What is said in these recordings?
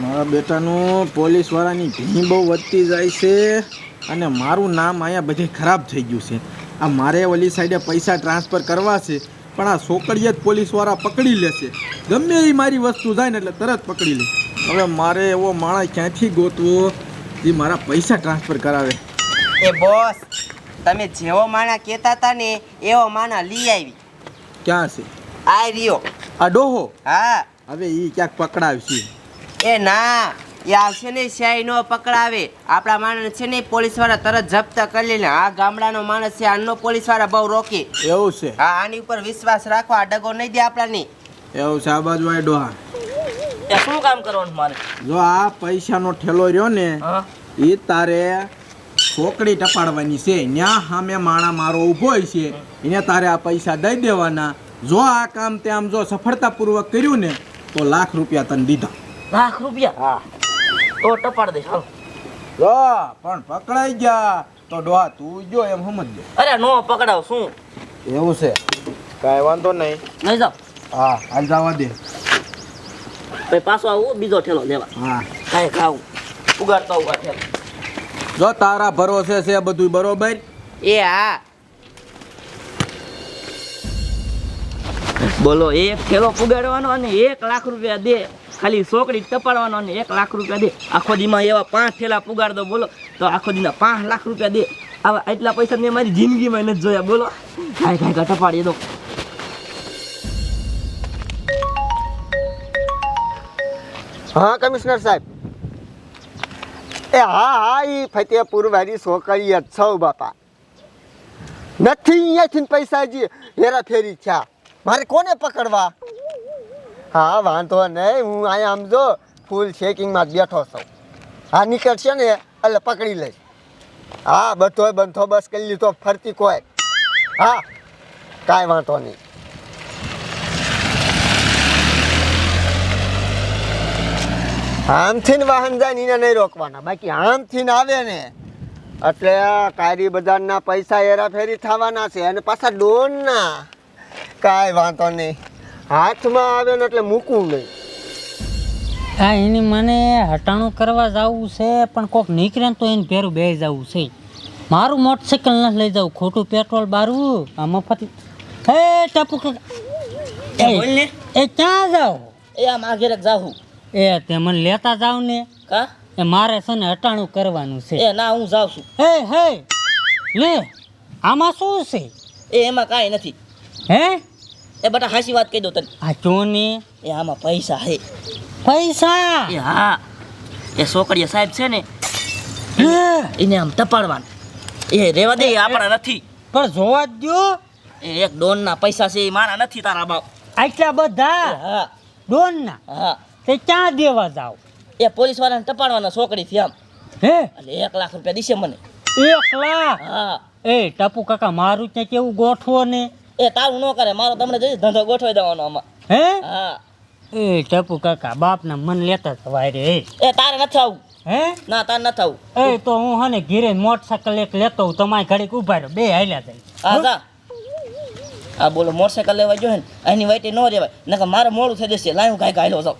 મારા બેટાનું પોલીસવાળાની ભીની બહુ વધતી જાય છે અને મારું નામ અહીંયા બધે ખરાબ થઈ ગયું છે. આ મારે ઓલી સાઈડે પૈસા ટ્રાન્સફર કરવા છે પણ આ છોકરીએ જ પોલીસવાળા પકડી લેશે ગમે એ મારી વસ્તુ જાય ને એટલે તરત પકડી લે. હવે મારે એવો માણસ ક્યાંથી ગોતવો જે મારા પૈસા ટ્રાન્સફર કરાવે? એ બોસ તમે જેવો માણા કહેતા હતા ને એવો માણા લઈ આવી. ક્યાં છે? આ રહ્યો. આ ડોહો? હા. હવે એ ક્યાંક પકડાવશે. એ ના એ આવશે ને સ્યાહી નો પકડાવે. આપણા માણસ છે ને પોલીસવાળા તરત જપ્ત કરી લે આ ગામડાનો માણસ છે આનો પોલીસવાળા બહુ રોકે. એવું છે? હા આની ઉપર વિશ્વાસ રાખો આ ડગો નહીં દે આપણાની. એવું છે આ બાજુ આ. ડોહા શું કામ કરવાનું મારે? જો આ પૈસાનો ઠેલો રહ્યો ને એ તારે છોકરી ટપાડવાની છે. ન્યા સામે માણા મારો ઊભો હોય છે એને તારે આ પૈસા દઈ દેવાના. જો આ કામ તે આમ જો સફળતાપૂર્વક કર્યું ને તો લાખ રૂપિયા તને દીધા. લાખ રૂપિયા? હા. તો ટપાડ દઈશ હાલો. જો પણ પકડાઈ ગયા. તો ડોહા તું જો એમ સમજજો. અરે નો પકડાવ શું? એવું છે. કાંઈ વાંધો નહીં. નહીં જાવ હા હાલ જવા દે. પછી પાછો આવું બીજો ઠેલો લેવા. હા. કાંઈ ખાવું. ઉગાડતા ઉગા ઠેલો. જો તારા ભરોસે છે બધું બરોબર? એ હા. બોલો એક ઠેલો પુગાડવાનો અને એક લાખ રૂપિયા દે. ખાલી છોકરી ટપાડવાનો અને એક લાખ રૂપિયા દે. આખો દીમાં એવા પાંચ ઠેલા પુગાડ દો, બોલો. તો આખો દીના પાંચ લાખ રૂપિયા દે. આવા એટલા પૈસા મેં મારી જિંદગીમાં નથી જોયા, બોલો. કાંઈ કાંઈ કાંઈ ટપાડી દો. હા, કમિશનર સાહેબ. એ હા હા એ ફતેપુર વાળી છોકરી જ છો, બાપા. નથી અહીંયાથી પૈસા જે હેરાફેરી થયા. મારે કોને પકડવા? હા, વાંધો નહીં, હું અહીંયા આમ જો ફૂલ ચેકિંગમાં જ બેઠો છું. હા, નીકળશે ને, એટલે પકડી લઈશ. હા, બધો બસ કરી લીધો, ફરતી કોઈ. હા, કાંઈ વાંધો નહીં. આમથી વાહન જાય ને એને નહીં રોકવાના. બાકી આમથી આવે ને, એટલે કાયરી બજારના પૈસા હેરાફેરી થવાના છે અને પાછા ડોનના કાંઈ વાંધો નહીં. હાથમાં આવે ને એટલે મૂકવું નહીં. હા એની મને હટાણું કરવા જવું છે પણ કોક નીકળે ને તો એને ભેરું બે જવું છે. મારું મોટરસાઇકલ નથી લઈ જવું ખોટું પેટ્રોલ બારવું આ મફત હે ટપુ. એ બોલ ને. એ ક્યાં જાવ? એ આમ આ ઘેરે જાઉં એ તે મને લેતા જાવ ને. કા? એ મારે છે ને હટાણું કરવાનું છે. એ ના હું જાઉં છું. હે હે લે આમાં શું છે? એ એમાં કાંઈ નથી. હે? એ બટા હાસી વાત કહી દો તને. આ ચોની? એ આમાં પૈસા હે. પૈસા? એ હા. એ છોકરીએ સાહેબ છે ને એને આમ ટપાડવાનું. એ રેવા દે આપણા નથી. પણ જોવા જ દ્યો. એ એક ડોનના પૈસા છે એ મારા નથી તારા બાપ. આટલા બધા? હા. ડોનના? હા. તે ક્યાં દેવા જાવ? એ પોલીસ વાળાને ટપાડવાના છોકરીથી આમ. હે? એટલે એક લાખ રૂપિયા દીશે મને. એક લાખ? હા. એ ટપુ કાકા મારું ત્યાં કેવું ગોઠવો ને? એ તારું ન કરે મારો તમને જઈ ધંધો ગોઠવી દેવાનો આમાં. હે? હા. એ ટપુ કાકા બાપના મન લેતા થવાય રે એ. તારે નથી આવું. હે? ના તારે નથી આવું. એ તો હું હને ઘીરે મોટરસાયકલ એક લેતો હું તમારી ઘડીક ઊભા રહ્યો બે હાલ્યા જાય. હા જા. હા બોલો મોટરસાયકલ લેવા જો ને એની વાઈટે ન રહેવાય નકર મારે મોડું થઈ જશે લાય હું કાંઈ કાઢ્યો જાઉં.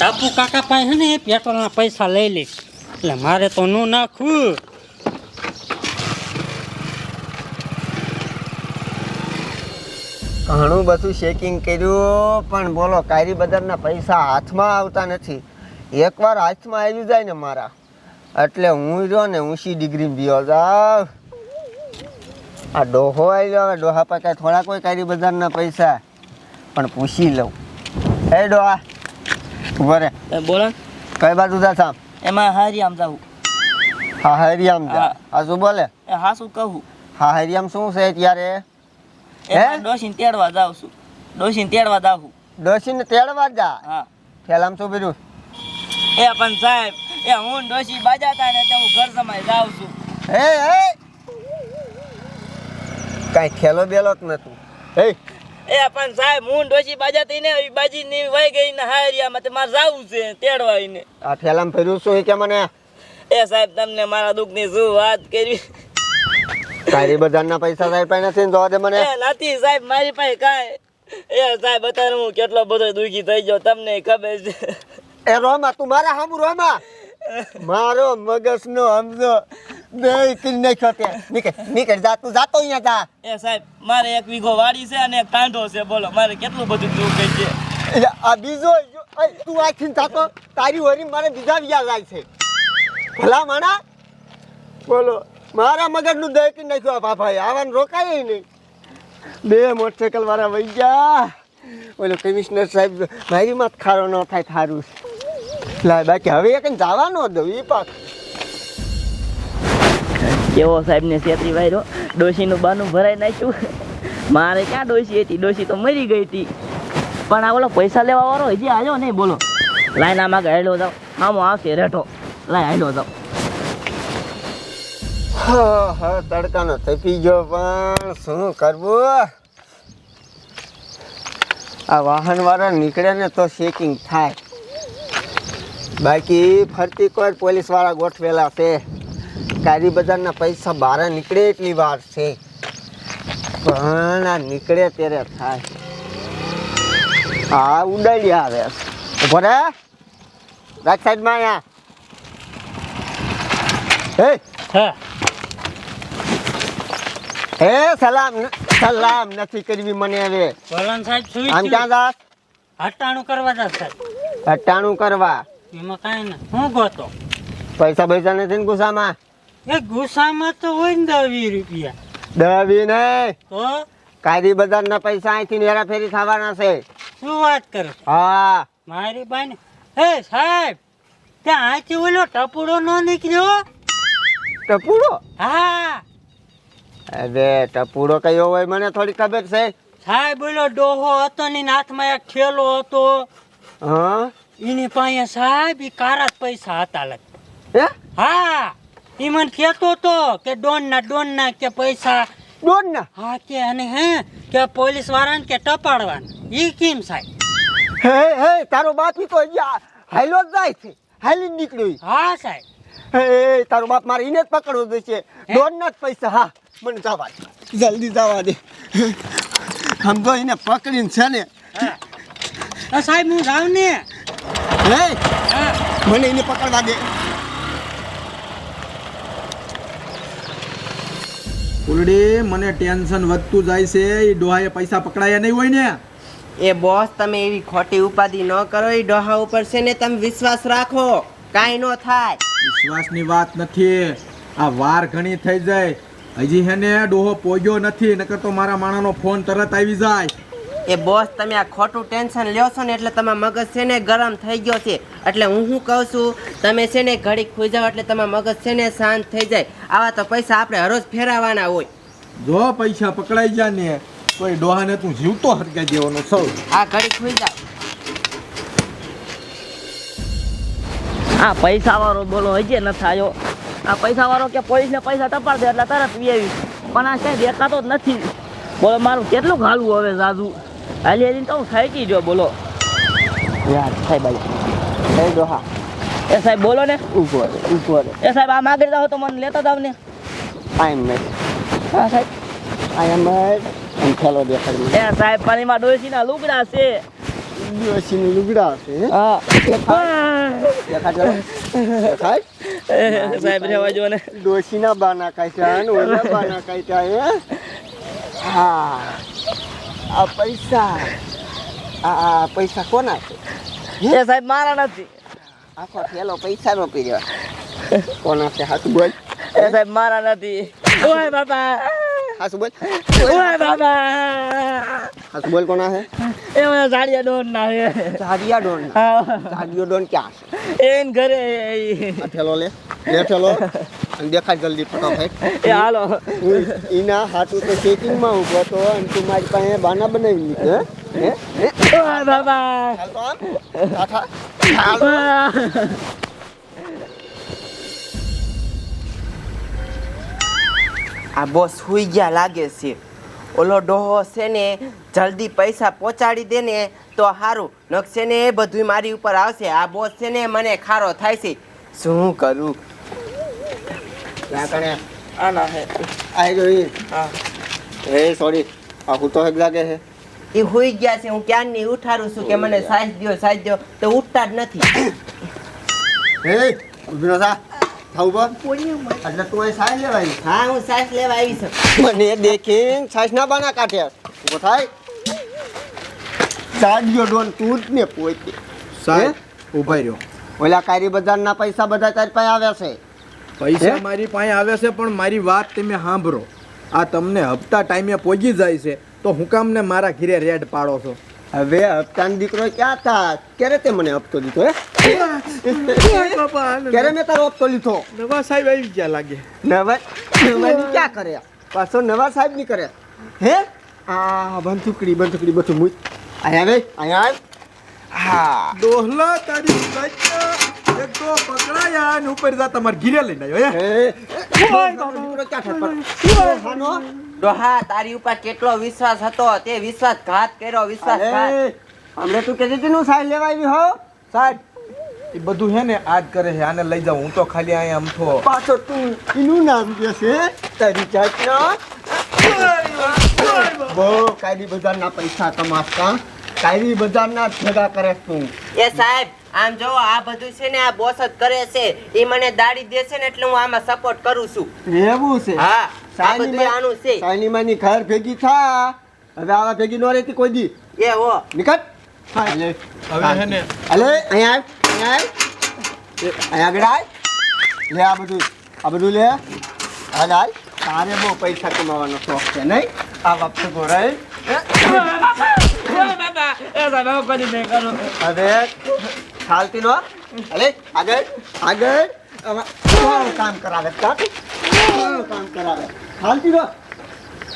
ટપુ કાકા પાસે ને ને પેટ્રોલના પૈસા લઈ લઈશ એટલે મારે તો નું નાખવું. ઘણું બધું ચેકિંગ કર્યું, પણ બોલો કાયરી બજારના પૈસા હાથમાં આવતા નથી. એકવાર હાથમાં આવી જાય ને મારા. એટલે હું રહ્યો ને ઊંચી ડિગ્રી બીઓ જાવ. આ ડોહો આવ્યો હવે ડોહા પાસે થોડા કોઈ કાયરી બજારના પૈસા. પણ પૂછી લઉં. એ ડોહા. ઊભો રે. એ બોલો. કઈ બાજુ જા સામ એમાં હરિયામ જાવું હા હરિયામ જા. આ શું બોલે? એ હા શું કહું? હા હરિયામ શું છે ત્યારે હે? ડોસીને તેડવા જાઉં છું. ડોસીને તેડવા જાઉં ડોસીને તેડવા જા? હા. ફેલામ શું બીજું એ પણ સાહેબ એ હું ડોસી બાજાતા ને તે હું ઘર સમાય જાઉં છું. હે હે? કાંઈ ખેલો બેલો જ નતું હે? એ પણ સાહેબ હું ડોશી બાજા બાજાતી ને એ બાજી ની વહી ગઈ ને હારિયામાં તે મારે જવું છે તેડવા એને આ થેલામ ફેર્યું શું કે મને? એ સાહેબ તમને મારા દુઃખની શું વાત કરી તારી બધાના પૈસા સાહેબ પાસે નથી ને જોવા દે મને? નથી સાહેબ મારી પાસે કાંઈ. એ સાહેબ અત્યારે હું કેટલો બધો દુઃખી થઈ ગયો તમને ખબર છે. એ રોમા તું મારા સામું રોમા? મારો મગજનો હમજો. બે કરી નાખ્યો ત્યાં નીકળ નીકળ જા તું જાતો અહીંયા જા. એ સાહેબ મારે એક વીઘો વાડી છે અને એક કાંઠો છે બોલો મારે કેટલું બધું દુઃખ છે? આ બીજો તું આખી જાતો તારી હોરી મારે બીજા વ્યા જાય છે. ભલા માણા? બોલો મારા મગજનું દહીં કરી નાખ્યું આ બાપાએ. આવવાનું રોકાય નહીં. બે મોટરસાઇકલ વાળા વહી ગયા. ઓલો કમિશનર સાહેબ મારી માત ખારો ન થાય થારું લાય બાકી હવે એક જવાનો દઉં એ પાક કેવો સાહેબ ને છેતરી વાયરો. ડોશીનું બાનું ભરાઈ નાખ્યું. મારે ક્યાં ડોશી હતી? ડોશી તો મરી ગઈ હતી. પણ આ બોલો પૈસા લેવા વાળો હજી આવ્યો નહીં બોલો. લાઈન આમાં ગયેલો જાવ આમો આવશે રેઠો. લાય આવેલો જાવ હા હા તડકાનો થપી ગયો પણ શું કરવું? આ વાહન વાળા નીકળે ને તો ચેકિંગ થાય. બાકી ફરતી કોઈ પોલીસવાળા ગોઠવેલા છે. કારી બજારના પૈસા બહાર નીકળે એટલી વાર છે. પણ આ નીકળે ત્યારે થાય. હા ઉડાડી આવે. ઊભો રે. રાખ સાઈડમાં અહીંયા હે? હે. સલામ સલામ નથી કરવી મને હવે. સાહેબ આમ ક્યાં જાસ હટાણું કરવા જા સાહેબ. હટાણું કરવા. એમાં કાંઈ ના હું ગોતો. પૈસા પૈસા નથી ને ગુસ્સામાં? એ ગુસ્સામાં તો હોય ને દસ વીસ રૂપિયા. દવી નહીં તો? કાયદી બજારના પૈસા અહીંથી હેરાફેરી થવાના છે. શું વાત કરો? હા. મારી બાને હે સાહેબ ત્યાં આથી ઓલો ટપુડો નો નીકળ્યો? ટપુડો? હા. અરે ટપુડો કયો હોય મને થોડી ખબર છે. સાહેબ ઓલો ડોહો હતો ને હાથમાં એક ઠેલો હતો. હા? એની પાસે સાહેબ ઈ કારા પૈસા હતા લગ હે હા ઈ મને કહેતો તો કે ડોન ના ડોન ના કે પૈસા ડોન ના હા કે અને હે કે પોલીસ વાળાને કે ટપાડવાના ઈ કેમ સાહેબ હે હે તારો બાપ ઈ તો જ જાય છે હાલી નીકળ્યો હા સાહેબ હે તારો બાપ મારે એને જ પકડવો જોઈશે ડોન ના જ પૈસા હા મને જવા દે જલ્દી જવા દે સમજો એને પકડીને છે ને સાહેબ હું જાઉં ને હે? હા મને એને પકડવા દે ફૂલડી મને ટેન્શન વધતું જાય છે. એ ડોહાએ પૈસા પકડાયા નહીં હોય ને? એ બોસ તમે એવી ખોટી ઉપાધિ ન કરો. એ ડોહા ઉપર છે ને તમે વિશ્વાસ રાખો. કાંઈ ન થાય. વિશ્વાસની વાત નથી. આ વાર ઘણી થઈ જાય. હજી હેને ડોહો પોગ્યો નથી નકર તો મારા માણાનો ફોન તરત આવી જાય. એ બોસ તમે આ ખોટું ટેન્શન લ્યો છો ને એટલે તમારા મગજ છે ને ગરમ થઈ ગયો છે. એટલે હું શું કહું છું? તમે છે ને ઘડીક ખુઈ જાઓ એટલે તમારા મગજ છે ને શાંત થઈ જાય. આવા તો પૈસા આપણે હરોજ ફેરાવાના હોય. જો પૈસા પકડાઈ જાય ને કોઈ ડોહાને તું જીવતો હરગાઈ દેવાનો સૌ. આ ઘડીક ખુઈ જાઓ. આ પૈસા વાળો બોલો હજી નથી આવ્યો આ પૈસા વાળો કે પોલીસને પૈસા ટપાડ દે એટલે તરત વી પણ આ કઈ દેખાતો જ નથી. બોલો મારું કેટલું ઘાલવું હવે જાજુ? હાલી હાલીને તો હું થાકી ગયો બોલો યાર સાહેબ આવી હે ડોહા એ સાહેબ બોલો ને ઉપર ઉપર એ સાહેબ આ આગળ જાઓ તો મને લેતા જાવ ને આઈ એમ મેડ હા સાહેબ આઈ એમ મેડ અને ખેલો મને એ સાહેબ પાણીમાં ડોસીના લુગડા છે દિવસીની લુગડા છે હે? હા દેખાડ. દેખાડ સાહેબ રહેવા જો ને ડોશીના બાના કાઢ્યા ને ઓલા બાના કાઢ્યા હે હા આ પૈસા આ પૈસા કોના છે? એ સાહેબ મારા નથી. આખો થેલો પૈસા નો પીર્યો. કોના છે? હાથ બોલ. એ સાહેબ મારા નથી. ઓય બાપા. હાસુ બોલ. ઓય બાપા. હાસુ બોલ કોના છે? એ મને સાડિયા ડોન ના છે. ઝાડિયા ડોન. હા. ઝાડિયો ડોન ક્યાં છે? એન ઘરે આ થેલો લે. લે થેલો અને દેખાડ જલ્દી ફટાફટ એ હાલો. હું એના હાથું તો ચેકિંગમાં ઊભો હતો અને તું મારી પાસે બાના બનાવી હે? બાબા ચાલ આ બોસ સુઈ ગયા લાગે છે. ઓલો ડોહો છે ને જલ્દી પૈસા પહોંચાડી દે ને તો સારું નકશે ને એ બધું મારી ઉપર આવશે. આ બોસ છે ને મને ખારો થાય છે. શું કરું? ત્યાં કણે આના હે. આઈ ગયો ઈ. હા. એ સોરી આ હું તો એક લાગે હે એ હોઈ ગયા છે હું ક્યારની ઉઠાડું છું કે મને સાઈઝ દ્યો સાઈઝ દો તો ઉઠતા જ નથી. એ ઊભી થા થાવ બોલ એટલે તું અહીં લેવા લેવાય હા હું સાઈઝ લેવા આવી છું મને દેખીને સાસ ના બાના કાઢે. ઊભો થાય. સાડિયો ડોન તું જ ને પોતે સાહેબ ઊભા રહ્યો. ઓલા કારી બજારના પૈસા બધા તારી પાસે આવ્યા છે. પૈસા મારી પાસે આવે છે પણ મારી વાત તમે સાંભળો. આ તમને હપ્તા ટાઈમે પહોંચી જાય છે તો હું કામ ને મારા ઘીરે રેડ પાડો છો? હવે હપ્તાનો દીકરો ક્યાં હતા ક્યારે તે મને હપ્તો દીધો હે? ક્યારે મેં તારો હપ્તો લીધો? નવા સાહેબ આવી ગયા લાગે. નવા નવાની ક્યાં કરે? પાછો નવા સાહેબની કરે. હે? આ બંધુકડી બંધુકડી બધું મુઈ અહીંયા આવે અહીંયા હા. દોહલા તારી એક તો પકડાયા અને ઉપર જા તમારે ઘીરે લઈને આવ્યો હે ડોહા તારી ઉપર કેટલો વિશ્વાસ હતો તે વિશ્વાસઘાત કર્યો વિશ્વાસ હમણે તું કહેતી હતી નું સાહેબ લેવા આવી હો સાહેબ એ બધું હે ને આજ કરે છે આને લઈ જાઉં હું તો ખાલી અહીંયા અમથો પાછો તું એનું નામ જે છે તારી જાતનો બહુ કાયદી બજારના પૈસા કમાતા કાયદી બજારના ભેગા કરે તું એ સાહેબ આમ જો આ બધું છે ને આ બોસ જ કરે છે એ મને દાડી દે છે ને એટલે હું આમાં સપોર્ટ કરું છું. એવું છે? હા આ બધું આનું છે. સાયનીમાની ઘર ભેગી થા. હવે આવા ભેગી નો રહેતી કોઈ દી. એ હો. નીકળ હાલે હવે હે. ને. અલે અહીંયા અહીંયા અહીંયા આગળ આય લે આ બધું આ બધું લે. હા હાલ તારે બહુ પૈસા કમાવાનો શોખ છે નહીં? આ વખતે ગોરાય બાબા એ સાહેબ હવે કરી લો અરે આગળ આગળ. કામ કરાવે કામ કરાવે. ચાલતી નો